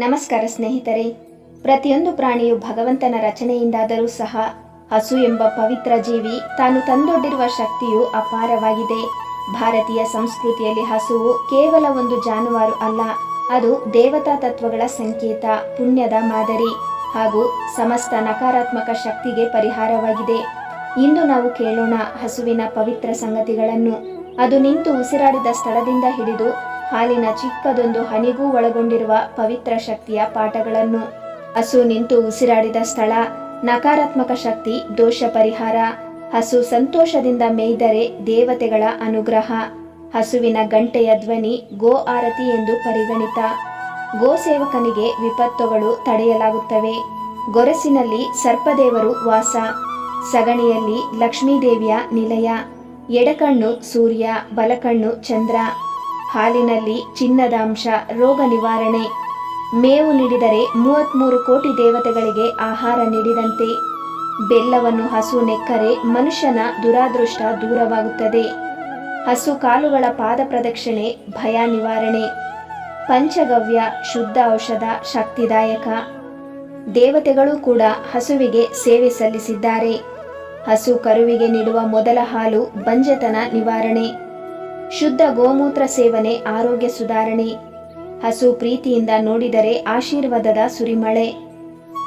ನಮಸ್ಕಾರ ಸ್ನೇಹಿತರೆ. ಪ್ರತಿಯೊಂದು ಪ್ರಾಣಿಯು ಭಗವಂತನ ರಚನೆಯಿಂದಾದರೂ ಸಹ ಹಸು ಎಂಬ ಪವಿತ್ರ ಜೀವಿ ತಾನು ತಂದೊಡ್ಡಿರುವ ಶಕ್ತಿಯು ಅಪಾರವಾಗಿದೆ. ಭಾರತೀಯ ಸಂಸ್ಕೃತಿಯಲ್ಲಿ ಹಸುವು ಕೇವಲ ಒಂದು ಜಾನುವಾರು ಅಲ್ಲ, ಅದು ದೇವತಾ ತತ್ವಗಳ ಸಂಕೇತ, ಪುಣ್ಯದ ಮಾದರಿ ಹಾಗೂ ಸಮಸ್ತ ನಕಾರಾತ್ಮಕ ಶಕ್ತಿಗೆ ಪರಿಹಾರವಾಗಿದೆ. ಇಂದು ನಾವು ಕೇಳೋಣ ಹಸುವಿನ ಪವಿತ್ರ ಸಂಗತಿಗಳನ್ನು. ಅದು ನಿಂತು ಉಸಿರಾಡಿದ ಸ್ಥಳದಿಂದ ಹಿಡಿದು ಹಾಲಿನ ಚಿಕ್ಕದೊಂದು ಹನಿಗೂ ಒಳಗೊಂಡಿರುವ ಪವಿತ್ರ ಶಕ್ತಿಯ ಪಾಠಗಳನ್ನು. ಹಸು ನಿಂತು ಉಸಿರಾಡಿದ ಸ್ಥಳ, ನಕಾರಾತ್ಮಕ ಶಕ್ತಿ, ದೋಷ ಪರಿಹಾರ. ಹಸು ಸಂತೋಷದಿಂದ ಮೇಯ್ದರೆ ದೇವತೆಗಳ ಅನುಗ್ರಹ. ಹಸುವಿನ ಗಂಟೆಯ ಧ್ವನಿ ಗೋ ಆರತಿ ಎಂದು ಪರಿಗಣಿತ. ಗೋ ಸೇವಕನಿಗೆ ವಿಪತ್ತುಗಳು ತಡೆಯಲಾಗುತ್ತವೆ. ಗೊರಸಿನಲ್ಲಿ ಸರ್ಪದೇವರು ವಾಸ. ಸಗಣಿಯಲ್ಲಿ ಲಕ್ಷ್ಮೀದೇವಿಯ ನಿಲಯ. ಎಡಕಣ್ಣು ಸೂರ್ಯ, ಬಲಕಣ್ಣು ಚಂದ್ರ. ಹಾಲಿನಲ್ಲಿ ಚಿನ್ನದ ಅಂಶ, ರೋಗ ನಿವಾರಣೆ. ಮೇವು ನೀಡಿದರೆ ಮೂವತ್ತ್ಮೂರು ಕೋಟಿ ದೇವತೆಗಳಿಗೆ ಆಹಾರ ನೀಡಿದಂತೆ. ಬೆಲ್ಲವನ್ನು ಹಸು ನೆಕ್ಕರೆ ಮನುಷ್ಯನ ದುರಾದೃಷ್ಟ ದೂರವಾಗುತ್ತದೆ. ಹಸು ಕಾಲುಗಳ ಪಾದ ಪ್ರದಕ್ಷಿಣೆ, ಭಯ ನಿವಾರಣೆ. ಪಂಚಗವ್ಯ, ಶುದ್ಧ ಔಷಧ, ಶಕ್ತಿದಾಯಕ. ದೇವತೆಗಳು ಕೂಡ ಹಸುವಿಗೆ ಸೇವೆ ಸಲ್ಲಿಸಿದ್ದಾರೆ. ಹಸು ಕರುವಿಗೆ ನೀಡುವ ಮೊದಲ ಹಾಲು ಬಂಜೆತನ ನಿವಾರಣೆ. ಶುದ್ಧ ಗೋಮೂತ್ರ ಸೇವನೆ, ಆರೋಗ್ಯ ಸುಧಾರಣೆ. ಹಸು ಪ್ರೀತಿಯಿಂದ ನೋಡಿದರೆ ಆಶೀರ್ವಾದದ ಸುರಿಮಳೆ.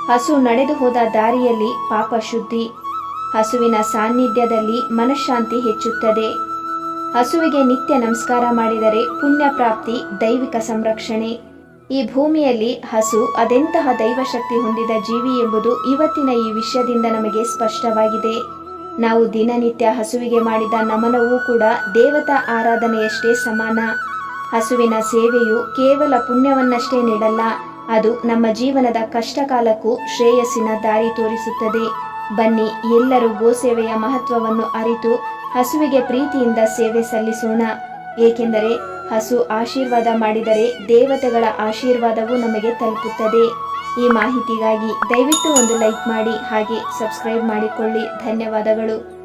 ಹಸು ನಡೆದು ಹೋದ ದಾರಿಯಲ್ಲಿ ಪಾಪ ಶುದ್ಧಿ. ಹಸುವಿನ ಸಾನ್ನಿಧ್ಯದಲ್ಲಿ ಮನಃಶಾಂತಿ ಹೆಚ್ಚುತ್ತದೆ. ಹಸುವಿಗೆ ನಿತ್ಯ ನಮಸ್ಕಾರ ಮಾಡಿದರೆ ಪುಣ್ಯ ಪ್ರಾಪ್ತಿ ದೈವಿಕ ಸಂರಕ್ಷಣೆ. ಈ ಭೂಮಿಯಲ್ಲಿ ಹಸು ಅದೆಂತಹ ದೈವಶಕ್ತಿ ಹೊಂದಿದ ಜೀವಿ ಎಂಬುದು ಇವತ್ತಿನ ಈ ವಿಷಯದಿಂದ ನಮಗೆ ಸ್ಪಷ್ಟವಾಗಿದೆ. ನಾವು ದಿನನಿತ್ಯ ಹಸುವಿಗೆ ಮಾಡಿದ ನಮನವೂ ಕೂಡ ದೇವತಾ ಆರಾಧನೆಯಷ್ಟೇ ಸಮಾನ. ಹಸುವಿನ ಸೇವೆಯು ಕೇವಲ ಪುಣ್ಯವನ್ನಷ್ಟೇ ನೀಡಲ್ಲ, ಅದು ನಮ್ಮ ಜೀವನದ ಕಷ್ಟಕಾಲಕ್ಕೂ ಶ್ರೇಯಸ್ಸಿನ ದಾರಿ ತೋರಿಸುತ್ತದೆ. ಬನ್ನಿ, ಎಲ್ಲರೂ ಗೋಸೇವೆಯ ಮಹತ್ವವನ್ನು ಅರಿತು ಹಸುವಿಗೆ ಪ್ರೀತಿಯಿಂದ ಸೇವೆ ಸಲ್ಲಿಸೋಣ. ಏಕೆಂದರೆ ಹಸು ಆಶೀರ್ವಾದ ಮಾಡಿದರೆ ದೇವತೆಗಳ ಆಶೀರ್ವಾದವೂ ನಮಗೆ ತಲುಪುತ್ತದೆ. ಈ ಮಾಹಿತಿಗಾಗಿ ದಯವಿಟ್ಟು ಒಂದು ಲೈಕ್ ಮಾಡಿ ಹಾಗೆ ಸಬ್ಸ್ಕ್ರೈಬ್ ಮಾಡಿಕೊಳ್ಳಿ. ಧನ್ಯವಾದಗಳು.